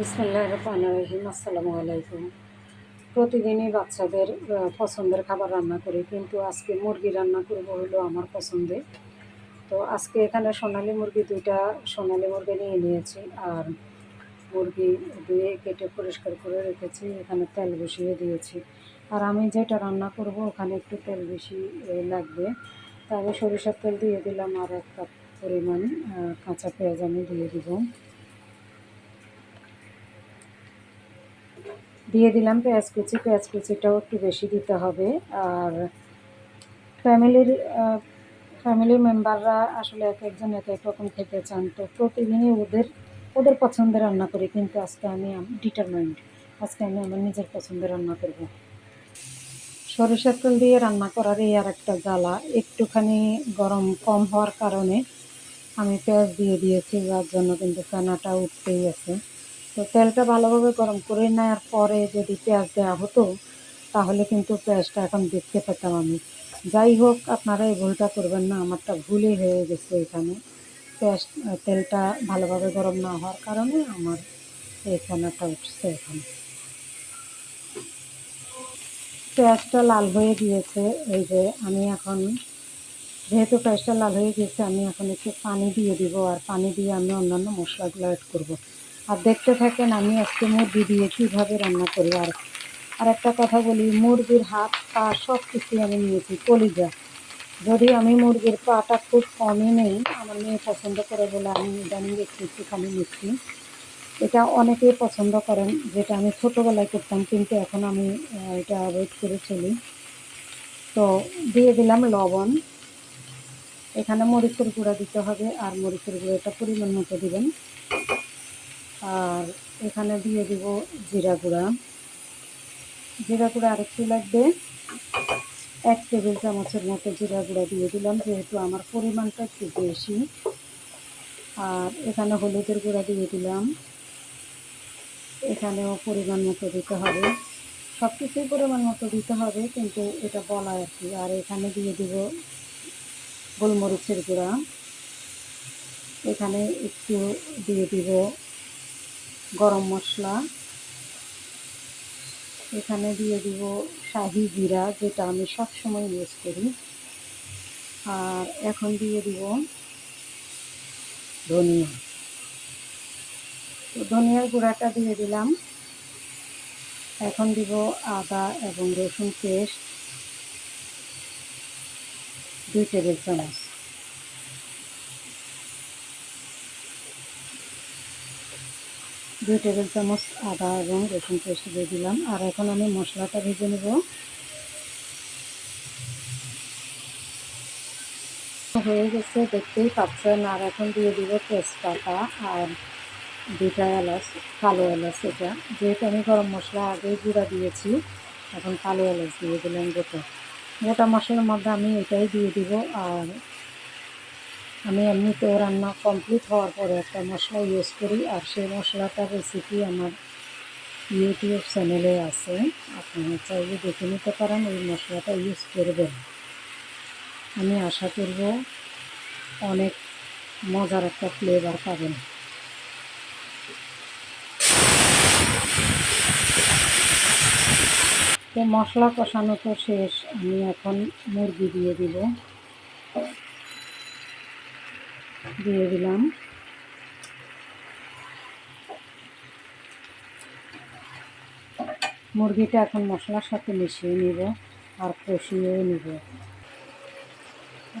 বিসমুল্লাহ রহমান রহিম, আসসালামু আলাইকুম। প্রতিদিনই বাচ্চাদের পছন্দের খাবার রান্না করি, কিন্তু আজকে মুরগি রান্না করব হলো আমার পছন্দে। তো আজকে এখানে সোনালি মুরগি, দুইটা সোনালি মুরগি নিয়ে নিয়েছি, আর মুরগি ধুয়ে কেটে পরিষ্কার করে রেখেছি, এখানে তেল বসিয়ে দিয়েছি। আর আমি যেটা রান্না করব, ওখানে একটু তেল বেশি লাগবে। তা আমি সরিষার তেল দিয়ে দিলাম, আর এক কাপ পরিমাণ কাঁচা পেঁয়াজ আমি দিয়ে দিব। দিয়ে দিলাম পেঁয়াজ কুচি, পেঁয়াজ কুচিটাও একটু বেশি দিতে হবে। আর ফ্যামিলির ফ্যামিলির মেম্বাররা আসলে এক একজন এক এক রকম খেতে চান। তো প্রতিদিনই ওদের ওদের পছন্দের রান্না করি, কিন্তু আজকে আমি ডিটারমাইন্ড আজকে আমি আমার নিজের পছন্দের রান্না করব। সরিষার তেল দিয়ে রান্না করার এই আর একটা জ্বালা, একটুখানি গরম কম হওয়ার কারণে আমি পেঁয়াজ দিয়ে দিয়েছি, যার জন্য কিন্তু ফেনাটা উঠতেই আছে। তো তেলটা ভালোভাবে গরম করে নেওয়ার পরে যদি পেঁয়াজ দেওয়া হতো, তাহলে কিন্তু পেঁয়াজটা এখন দেখতে পেতাম আমি। যাই হোক, আপনারা এই ভুলটা করবেন না, আমারটা ভুলই হয়ে গেছে এখানে। পেঁয়াজ তেলটা ভালোভাবে গরম না হওয়ার কারণে আমার এই ফেনাটা উঠছে এখানে। পেঁয়াজটা লাল হয়ে গিয়েছে, এই যে আমি এখন, যেহেতু পেঁয়াজটা লাল হয়ে গিয়েছে, আমি এখন একটু পানি দিয়ে দিব, আর পানি দিয়ে আমি অন্যান্য মশলাগুলো অ্যাড করব। আর দেখতে থাকেন, আমি আজকে মুরগি দিয়ে কীভাবে রান্না করি আর আর একটা কথা বলি, মুরগির হাত, পা সব কিছুই আমি নিয়েছি, কলিজা। যদি আমি মুরগির পাটা খুব কমই নেই, আমার মেয়ে পছন্দ করে বলে আমি ইদানিং একটু একটুখানি নিচ্ছি। এটা অনেকেই পছন্দ করেন, যেটা আমি ছোটোবেলায় করতাম, কিন্তু এখন আমি এটা অ্যাভয়েড করে চলি। তো দিয়ে দিলাম লবণ। এখানে মরিচের গুঁড়া দিতে হবে, আর মরিচের গুঁড়োটা পরিমাণ মতো দিবেন। আর এখানে দিয়ে দিব জিরা গুঁড়া। জিরা গুঁড়া আরেকটু লাগবে। এক টেবিল চামচের মতো জিরা গুঁড়া দিয়ে দিলাম, যেহেতু আমার পরিমাণটা একটু বেশি। আর এখানে হলুদের গুঁড়া দিয়ে দিলাম। এখানেও পরিমাণ মতো দিতে হবে। সব কিছুই পরিমাণ মতো দিতে হবে, কিন্তু এটা বলা আর কি। আর এখানে দিয়ে দিব গোলমরিচের গুঁড়া। এখানে একটু দিয়ে দিব গরম মশলা। এখানে দিয়ে দিব শাহি জিরা, যেটা আমি সব সময় ইউজ করি। আর এখন দিয়ে দিব ধনিয়া। তো ধনিয়ার গুঁড়াটা দিয়ে দিলাম। এখন দিব আদা এবং রসুন পেস্ট। দুই টেবিল চামচ। দুই টেবিল চামচ আদা এবং রসুন পেস্ট দিয়ে দিলাম। আর এখন আমি মশলাটা ভেজে নেব। হয়ে গেছে, দেখতেই পাচ্ছেন। আর এখন দিয়ে দিব তেজপাতা আর দুটা এলাচ, কালো এলাচ এটা। যেহেতু আমি গরম মশলা আগেই গুঁড়া দিয়েছি, এখন কালো এলাচ দিয়ে দিলাম গোটা। গোটা মশলার মধ্যে আমি এটাই দিয়ে দিব। আর আমি এমনিতেও রান্না কমপ্লিট হওয়ার পরে একটা মশলা ইউজ করি, আর সেই মশলাটার রেসিপি আমার ইউটিউব চ্যানেলে আছে। আপনারা চাইলে দেখে নিতে পারেন ওই মশলাটা ইউজ করবেন। আমি আশা করব অনেক মজার একটা ফ্লেভার পাবেন। তো মশলা কষানো তো শেষ, আমি এখন মুরগি দিয়ে দিব। দিয়ে দিলাম। মুরগিটা এখন মশলার সাথে মিশিয়ে নিব আর কষিয়ে নিব।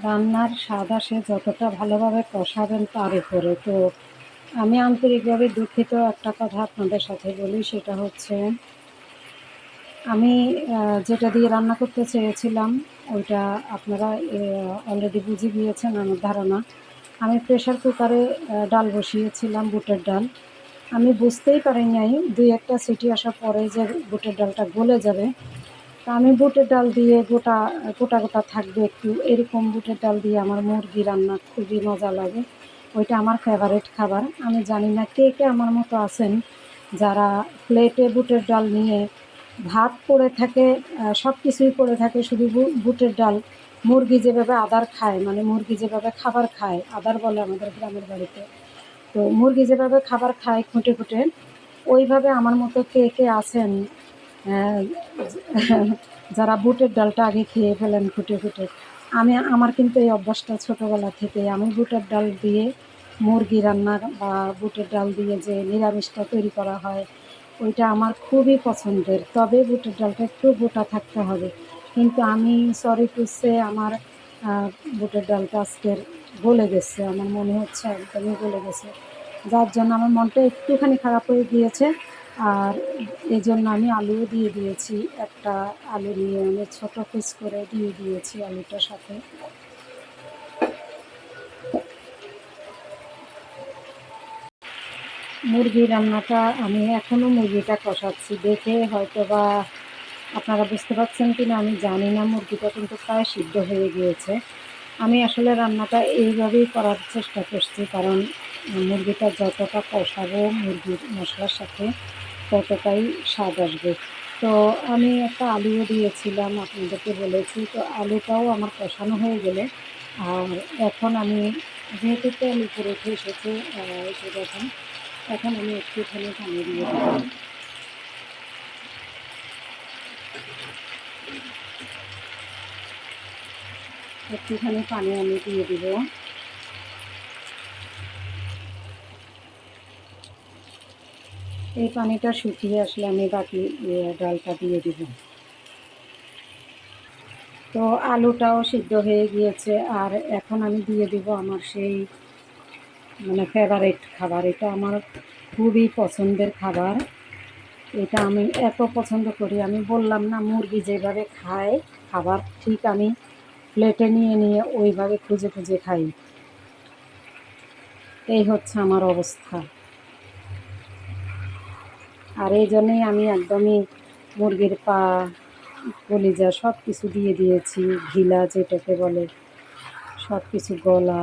রান্নার স্বাদ আসে যতটা ভালোভাবে কষাবেন তার উপরে। তো আমি আন্তরিকভাবে দুঃখিত একটা কথা আপনাদের সাথে বলি, সেটা হচ্ছে আমি যেটা দিয়ে রান্না করতে চেয়েছিলাম, ওইটা আপনারা অলরেডি বুঝে গিয়েছেন আমার ধারণা। আমি প্রেশার কুকারে ডাল বসিয়েছিলাম, বুটের ডাল। আমি বুঝতেই পারি নাই, দুই একটা সিটি আসার পরে যে বুটের ডালটা গলে যাবে। তা আমি বুটের ডাল দিয়ে গোটা গোটা গোটা থাকবে একটু। এরকম বুটের ডাল দিয়ে আমার মুরগি রান্না খুবই মজা লাগে। ওইটা আমার ফেভারিট খাবার। আমি জানি না কে কে আমার মতো আছেন যারা প্লেটে বুটের ডাল নিয়ে ভাত পড়ে থাকে সব কিছুই পড়ে থাকে, শুধু বুটের ডাল। মুরগি যেভাবে আদার খায় মানে মুরগি যেভাবে খাবার খায়, আদার বলে আমাদের গ্রামের বাড়িতে। তো মুরগি যেভাবে খাবার খায় খুঁটে খুঁটে, ওইভাবে আমার মতো কে কে আছেন যারা বুটের ডালটা আগে খেয়ে ফেলেন খুঁটে ফুটে আমি, আমার কিন্তু এই অভ্যাসটা ছোটোবেলা থেকে আমি বুটের ডাল দিয়ে মুরগি রান্না বা বুটের ডাল দিয়ে যে নিরামিষটা তৈরি করা হয়, ওইটা আমার খুবই পছন্দের। তবে বুটের ডালটা একটু গোটা থাকতে হবে। কিন্তু আমি সরি টু সে আমার বুটের ডালটা আজকের গলে গেছে, আমার মনে হচ্ছে একদমই গলে গেছে। যার জন্য আমার মনটা একটুখানি খারাপ হয়ে গিয়েছে। আর এই জন্য আমি আলুও দিয়ে দিয়েছি, একটা আলু নিয়ে আমি ছোটো পিস করে দিয়ে দিয়েছি আলুটার সাথে। মুরগি রান্নাটা আমি এখনও মুরগিটা কষাচ্ছি, দেখে হয়তো বা আপনারা বুঝতে পারছেন কি না আমি জানি না, মুরগিটা কিন্তু প্রায় সিদ্ধ হয়ে গিয়েছে। আমি আসলে রান্নাটা এইভাবেই করার চেষ্টা করছি, কারণ মুরগিটা যতটা কষাবো মুরগির মশলার সাথে, ততটাই স্বাদ আসবে। তো আমি একটা আলুও দিয়েছিলাম, আপনাদেরকে বলেছি, তো আলুটাও আমার কষানো হয়ে গেলে, আর এখন আমি যেহেতু তেল উপরে উঠে এসেছে এই এখন আমি একটুখানি পানি দিয়ে দেবো একটুখানি পানি আমি দিয়ে দিব। এই পানিটা শুকিয়ে আসলে আমি বাকি ডালটা দিয়ে দিব। তো আলুটাও সিদ্ধ হয়ে গিয়েছে, আর এখন আমি দিয়ে দিব আমার সেই মানে ফেভারিট খাবার। এটা আমার খুবই পছন্দের খাবার। এটা আমি এত পছন্দ করি, আমি বললাম না, মুরগি যেভাবে খায়, খাবার ঠিক আমি প্লেটে নিয়ে নিয়ে ওইভাবে খুঁজে খুঁজে খাই। এই হচ্ছে আমার অবস্থা। আর এই জন্যই আমি একদমই মুরগির পা, কলিজা সব কিছু দিয়ে দিয়েছি। ঘিলা যেটাকে বলে সব কিছু গলা,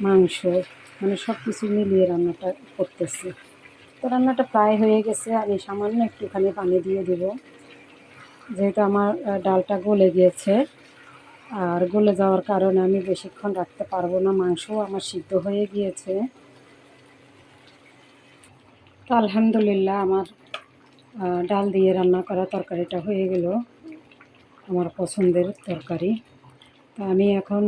মাংস মানে সব কিছু মিলিয়ে রান্নাটা করতেছি। তো রান্নাটা প্রায় হয়ে গেছে আমি সামান্য একটুখানি পানি দিয়ে দেব। যেহেতু আমার ডালটা গলে গিয়েছে। আর গলে যাওয়ার কারণে আমি বেশিক্ষণ রাখতে পারব না। মাংসও আমার সিদ্ধ হয়ে গিয়েছে। তো আলহামদুলিল্লাহ আমার ডাল দিয়ে রান্না করা তরকারিটা হয়ে গেল, আমার পছন্দের তরকারি। তো আমি এখন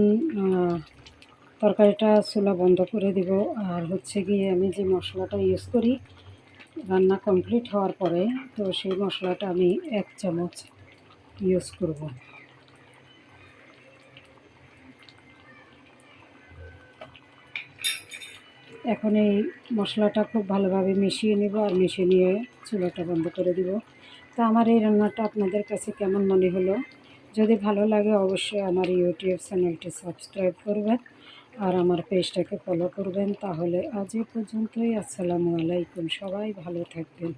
তরকারিটা চুলা বন্ধ করে দিব। আর হচ্ছে গিয়ে আমি যে মশলাটা ইউজ করি, রান্না কমপ্লিট হওয়ার পরে, তো সেই মশলাটা আমি এক চামচ ইউজ করব। এখন এই মশলাটা খুব ভালোভাবে মিশিয়ে নেব আর মিশিয়ে নিয়ে চুলাটা বন্ধ করে দিব। তো আমার এই রান্নাটা আপনাদের কাছে কেমন মনে হলো? যদি ভালো লাগে অবশ্যই আমার ইউটিউব চ্যানেলটি সাবস্ক্রাইব করবেন আর আমার পেজটাকে ফলো করবেন। তাহলে আজ এ পর্যন্তই। আসসালামু আলাইকুম। সবাই ভালো থাকবেন।